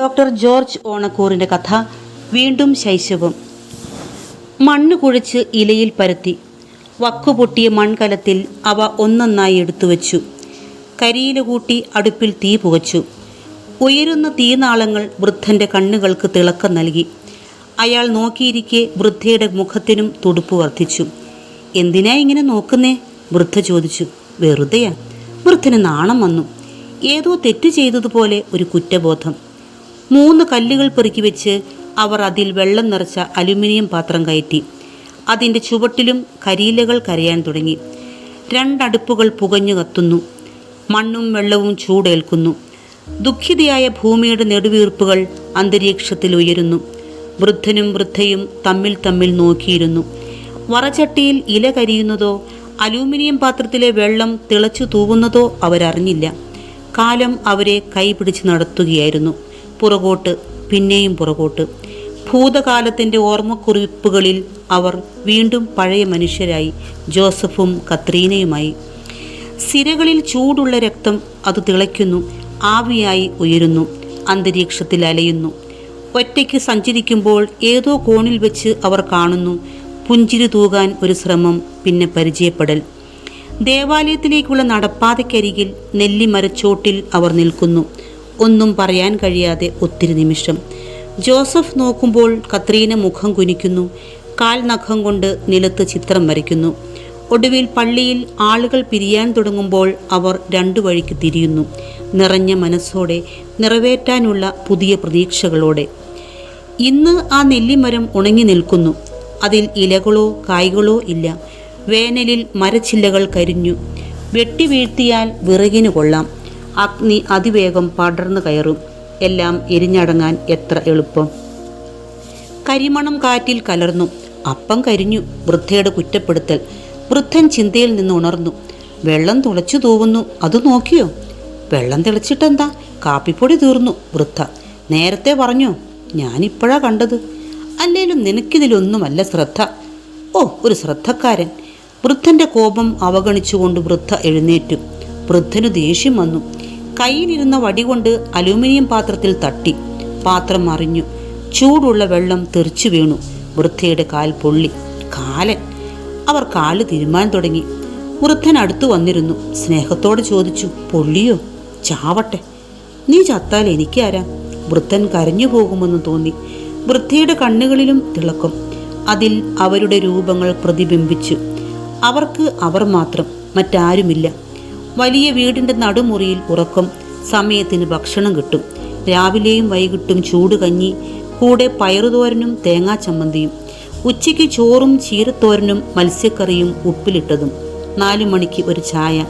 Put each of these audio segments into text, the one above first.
Doctor George ഓണക്കൂറിന്റെ കഥ വീണ്ടും ശൈശവം. മണ്ണ് കുഴിച്ച് ഇലയിൽ പരത്തി. വക്കുപൊട്ടിയ മൺകലത്തിൽ അവ ഒന്നൊന്നായി എടുത്തുവച്ചു. കരിയില കൂട്ടി അടുപ്പിൽ തീ പുകച്ചു. ഉയരുന്ന തീനാളങ്ങൾ വൃദ്ധന്റെ കണ്ണുകൾക്ക് തിളക്കം നൽകി. അയാൾ നോക്കിയിരിക്കെ വൃദ്ധയുടെ മുഖത്തിനും തുടുപ്പ് വർദ്ധിച്ചു. എന്തിനാ ഇങ്ങനെ നോക്കുന്നേ? വൃദ്ധ ചോദിച്ചു. വെറുതെയാ. വൃദ്ധന് നാണം വന്നു. ഏതോ തെറ്റ് ചെയ്തതുപോലെ ഒരു കുറ്റബോധം. മൂന്ന് കല്ലുകൾ പെറുക്കി വെച്ച് അവർ അതിൽ വെള്ളം നിറച്ച അലുമിനിയം പാത്രം കയറ്റി. അതിന്റെ ചുവട്ടിലും കരിയിലകൾ കരയാൻ തുടങ്ങി. രണ്ടടുപ്പുകൾ പുകഞ്ഞു കത്തുന്നു. മണ്ണും വെള്ളവും ചൂടേൽക്കുന്നു. ദുഃഖിതയായ ഭൂമിയുടെ നെടുവീർപ്പുകൾ അന്തരീക്ഷത്തിൽ ഉയരുന്നു. വൃദ്ധനും വൃദ്ധയും തമ്മിൽ തമ്മിൽ നോക്കിയിരുന്നു. വറചട്ടിയിൽ ഇല കരിയുന്നതോ അലൂമിനിയം പാത്രത്തിലെ വെള്ളം തിളച്ചു തൂവുന്നതോ അവരറിഞ്ഞില്ല. കാലം അവരെ കൈപിടിച്ച് നടത്തുകയായിരുന്നു. പുറകോട്ട് പിന്നെയും പുറകോട്ട്. ഭൂതകാലത്തിന്റെ ഓർമ്മക്കുറിപ്പുകളിൽ അവർ വീണ്ടും പഴയ മനുഷ്യരായി ജോസഫും കത്രീനയുമായി. സിരകളിൽ ചൂടുള്ള രക്തം അത് തിളയ്ക്കുന്നു ആവിയായി ഉയരുന്നു അന്തരീക്ഷത്തിൽ അലയുന്നു. ഒറ്റയ്ക്ക് സഞ്ചരിക്കുമ്പോൾ ഏതോ കോണിൽ വെച്ച് അവർ കാണുന്നു പുഞ്ചിരി തൂകാൻ ഒരു ശ്രമം പിന്നെ പരിചയപ്പെടൽ. ദേവാലയത്തിലേക്കുള്ള നടപ്പാതയ്ക്കരികിൽ നെല്ലിമരച്ചോട്ടിൽ അവർ നിൽക്കുന്നു. ഒന്നും പറയാൻ കഴിയാതെ ഒത്തിരി നിമിഷം. ജോസഫ് നോക്കുമ്പോൾ കത്രീന മുഖം കുനിക്കുന്നു. കാൽ നഖം കൊണ്ട് നിലത്ത് ചിത്രം വരയ്ക്കുന്നു. ഒടുവിൽ പള്ളിയിൽ ആളുകൾ പിരിയാൻ തുടങ്ങുമ്പോൾ അവർ രണ്ടു വഴിക്ക് തിരിയുന്നു. നിറഞ്ഞ മനസ്സോടെ നിറവേറ്റാനുള്ള പുതിയ പ്രതീക്ഷകളോടെ. ഇന്ന് ആ നെല്ലിമരം ഉണങ്ങി നിൽക്കുന്നു. അതിൽ ഇലകളോ കായ്കളോ ഇല്ല. വേനലിൽ മരച്ചില്ലകൾ കരിഞ്ഞു. വെട്ടി വീഴ്ത്തിയാൽ വിറകിന് കൊള്ളാം. അഗ്നി അതിവേഗം പടർന്നു കയറും. എല്ലാം എരിഞ്ഞടങ്ങാൻ എത്ര എളുപ്പം. കരിമണം കാറ്റിൽ കലർന്നു. അപ്പം കരിഞ്ഞു. വൃദ്ധയുടെ കുറ്റപ്പെടുത്തൽ. വൃദ്ധൻ ചിന്തയിൽ നിന്ന് ഉണർന്നു. വെള്ളം തുളച്ചു തൂവുന്നു. അത് നോക്കിയോ? വെള്ളം തിളച്ചിട്ടെന്താ? കാപ്പിപ്പൊടി തീർന്നു. വൃദ്ധ നേരത്തെ പറഞ്ഞോ ഞാനിപ്പോഴാ കണ്ടത്. അല്ലേലും നിനക്കിതിലൊന്നുമല്ല ശ്രദ്ധ. ഓ ഒരു ശ്രദ്ധക്കാരൻ. വൃദ്ധന്റെ കോപം അവഗണിച്ചുകൊണ്ട് വൃദ്ധ എഴുന്നേറ്റു. വൃദ്ധനു ദേഷ്യം വന്നു. കയ്യിലിരുന്ന വടികൊണ്ട് അലൂമിനിയം പാത്രത്തിൽ തട്ടി. പാത്രം മറിഞ്ഞു. ചൂടുള്ള വെള്ളം തെറിച്ചു വീണു. വൃദ്ധയുടെ കാൽ പൊള്ളി. കാലൻ. അവർ കാൽ തിരുമാൻ തുടങ്ങി. വൃദ്ധൻ അടുത്തു വന്നിരുന്നു. സ്നേഹത്തോടെ ചോദിച്ചു പൊള്ളിയോ? ചാവട്ടെ. നീ ചത്താൽ എനിക്കാരാ വൃദ്ധൻ കരഞ്ഞു പോകുമെന്ന് തോന്നി. വൃദ്ധയുടെ കണ്ണുകളിലും തിളക്കും. അതിൽ അവരുടെ രൂപങ്ങൾ പ്രതിബിംബിച്ചു. അവർക്ക് അവർ മാത്രം മറ്റാരുമില്ല. വലിയ വീടിന്റെ നടുമുറിയിൽ ഉറക്കം. സമയത്തിന് ഭക്ഷണം കിട്ടും. രാവിലെയും വൈകിട്ടും ചൂട് കഞ്ഞി കൂടെ പയറുതോരനും തേങ്ങാ ചമ്മന്തിയും. ഉച്ചയ്ക്ക് ചോറും ചീരത്തോരനും മത്സ്യക്കറിയും ഉപ്പിലിട്ടതും. നാലു മണിക്ക് ഒരു ചായ.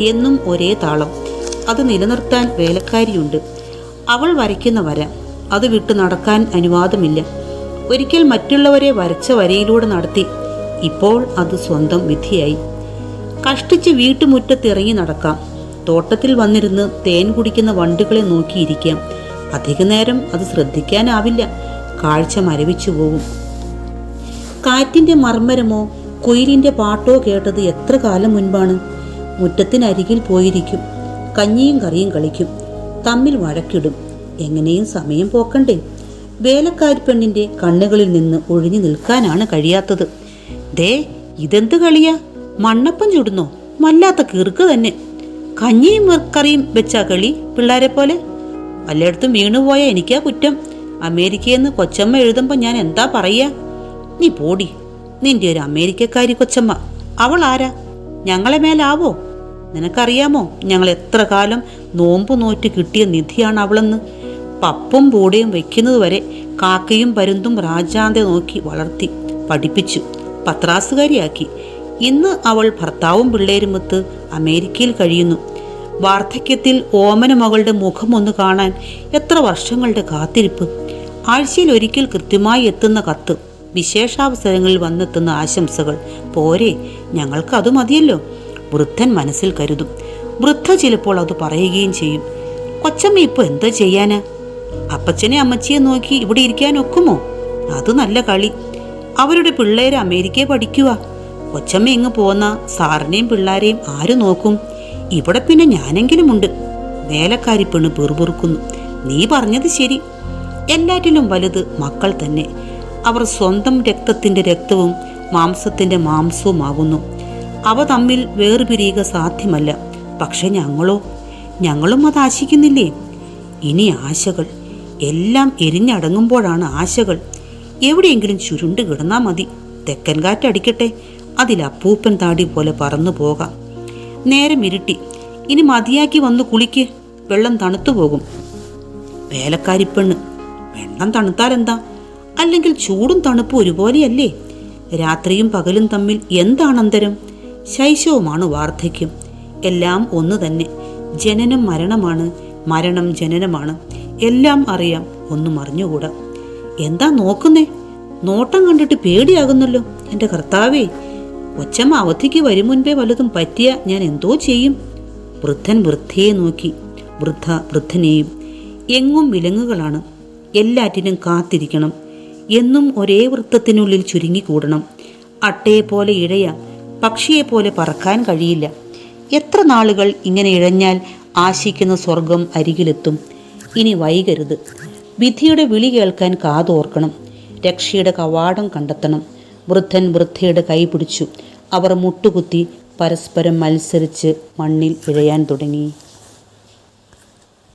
എന്നും ഒരേ താളം. അത് നിലനിർത്താൻ വേലക്കാരിയുണ്ട്. അവൾ വരയ്ക്കുന്ന വര. അത് വിട്ട് നടക്കാൻ അനുവാദമില്ല. ഒരിക്കൽ മറ്റുള്ളവരെ വരച്ച വരയിലൂടെ നടത്തി. ഇപ്പോൾ അത് സ്വന്തം വിധിയായി. കഷ്ടിച്ച് വീട്ടുമുറ്റത്ത് ഇറങ്ങി നടക്കാം. തോട്ടത്തിൽ വന്നിരുന്ന് തേൻ കുടിക്കുന്ന വണ്ടുകളെ നോക്കിയിരിക്കാം. അധിക നേരം അത് ശ്രദ്ധിക്കാനാവില്ല. കാഴ്ച മരവിച്ചു പോകും കാറ്റിന്റെ മർമ്മരമോ കുയിലിന്റെ പാട്ടോ കേട്ടത് എത്ര കാലം മുൻപാണ്? മുറ്റത്തിനരികിൽ പോയിരിക്കും. കഞ്ഞിയും കറിയും കളിക്കും. തമ്മിൽ വഴക്കിടും. എങ്ങനെയും സമയം പോക്കണ്ടേ? വേലക്കാരി പെണ്ണിന്റെ കണ്ണുകളിൽ നിന്ന് ഒഴിഞ്ഞു നിൽക്കാനാണ് കഴിയാത്തത്. ദേ ഇതെന്ത് കളിയാ? മണ്ണപ്പം ചുടുന്നോ. വല്ലാത്ത കിറുക്ക് തന്നെ. കഞ്ഞിയും കറിയും വെച്ചാ കളി പിള്ളേരെ പോലെ. വല്ലയിടത്തും വീണുപോയ എനിക്കാ കുറ്റം. അമേരിക്കയിൽ നിന്ന് കൊച്ചമ്മ എഴുതുമ്പോൾ ഞാൻ എന്താ പറയുക നീ പോടി. നിന്റെ ഒരു അമേരിക്കക്കാരി കൊച്ചമ്മ. അവൾ ആരാ? ഞങ്ങളെ മേലാവോ? നിനക്കറിയാമോ ഞങ്ങൾ എത്ര കാലം നോമ്പ് നോറ്റ് കിട്ടിയ നിധിയാണ് അവളെന്ന്? പപ്പും പൂടയും വെക്കുന്നത് വരെ കാക്കയും പരുന്തും രാജാന്തെ നോക്കി വളർത്തി പഠിപ്പിച്ചു പത്രാസുകാരിയാക്കി. ഇന്ന് അവൾ ഭർത്താവും പിള്ളേരുമൊത്ത് അമേരിക്കയിൽ കഴിയുന്നു. വാർദ്ധക്യത്തിൽ ഓമന മകളുടെ മുഖം ഒന്ന് കാണാൻ എത്ര വർഷങ്ങളുടെ കാത്തിരിപ്പ്. ആഴ്ചയിൽ ഒരിക്കൽ കൃത്യമായി എത്തുന്ന കത്ത്. വിശേഷാവസരങ്ങളിൽ വന്നെത്തുന്ന ആശംസകൾ. പോരെ ഞങ്ങൾക്ക് അത് മതിയല്ലോ. വൃദ്ധൻ മനസ്സിൽ കരുതും. വൃദ്ധ ചിലപ്പോൾ അത് പറയുകയും ചെയ്യും. കൊച്ചമ്മ ഇപ്പോൾ എന്താ ചെയ്യാന്? അപ്പച്ചനെ അമ്മച്ചിയെ നോക്കി ഇവിടെ ഇരിക്കാൻ ഒക്കുമോ? അത് നല്ല കളി. അവരുടെ പിള്ളേരെ അമേരിക്കയെ പഠിക്കുക. കൊച്ചമ്മ ഇങ്ങ് പോന്ന സാറിനെയും പിള്ളാരെയും ആര് നോക്കും? ഇവിടെ പിന്നെ ഞാനെങ്കിലും ഉണ്ട് വേലക്കാരി പെണ്ണ് പെറുപെറുക്കുന്നു. നീ പറഞ്ഞത് ശരി. എല്ലാറ്റിലും വലുത് മക്കൾ തന്നെ. അവർ സ്വന്തം രക്തത്തിന്റെ രക്തവും മാംസത്തിന്റെ മാംസവുമാകുന്നു. അവ തമ്മിൽ വേർപിരിയുക സാധ്യമല്ല. പക്ഷെ ഞങ്ങളോ? ഞങ്ങളും അത് ആശിക്കുന്നില്ലേ? ഇനി ആശകൾ. എല്ലാം എരിഞ്ഞടങ്ങുമ്പോഴാണ് ആശകൾ. എവിടെയെങ്കിലും ചുരുണ്ട് കിടന്നാൽ മതി. തെക്കൻ കാറ്റടിക്കട്ടെ അതിൽ അപ്പൂപ്പൻ താടി പോലെ പറന്നു പോകാം. നേരം ഇരുട്ടി. ഇനി മതിയാക്കി വന്ന് കുളിക്ക്. വെള്ളം തണുത്തു പോകും. വേലക്കാരിപ്പെണ്ണ് വെള്ളം തണുത്താലെന്താ? അല്ലെങ്കിൽ ചൂടും തണുപ്പും ഒരുപോലെയല്ലേ? രാത്രിയും പകലും തമ്മിൽ എന്താണ് അന്തരം? ശൈശവമാണ് വാർദ്ധക്യം. എല്ലാം ഒന്ന് തന്നെ. ജനനം മരണമാണ്. മരണം ജനനമാണ്. എല്ലാം അറിയാം. ഒന്നും അറിഞ്ഞുകൂടാ. എന്താ നോക്കുന്നേ? നോട്ടം കണ്ടിട്ട് പേടിയാകുന്നല്ലോ എന്റെ കർത്താവേ. ഒച്ചമ്മ അവധിക്ക് വരും മുൻപേ വല്ലതും പറ്റിയ ഞാൻ എന്തോ ചെയ്യും. വൃദ്ധൻ വൃദ്ധയെ നോക്കി. വൃദ്ധ വൃദ്ധനെയും എങ്ങും വിലങ്ങുകളാണ്. എല്ലാറ്റിനും കാത്തിരിക്കണം. എന്നും ഒരേ വൃത്തത്തിനുള്ളിൽ ചുരുങ്ങിക്കൂടണം. അട്ടയെപ്പോലെ ഇഴയ പക്ഷിയെപ്പോലെ പറക്കാൻ കഴിയില്ല. എത്ര നാളുകൾ ഇങ്ങനെ ഇഴഞ്ഞാൽ ആശിക്കുന്ന സ്വർഗം അരികിലെത്തും. ഇനി വൈകരുത്. വിധിയുടെ വിളി കേൾക്കാൻ കാതോർക്കണം. രക്ഷയുടെ കവാടം കണ്ടെത്തണം. വൃദ്ധൻ വൃദ്ധയുടെ കൈ പിടിച്ചു. അവർ മുട്ടുകുത്തി പരസ്പരം മത്സരിച്ച് മണ്ണിൽ പിഴയാൻ തുടങ്ങി.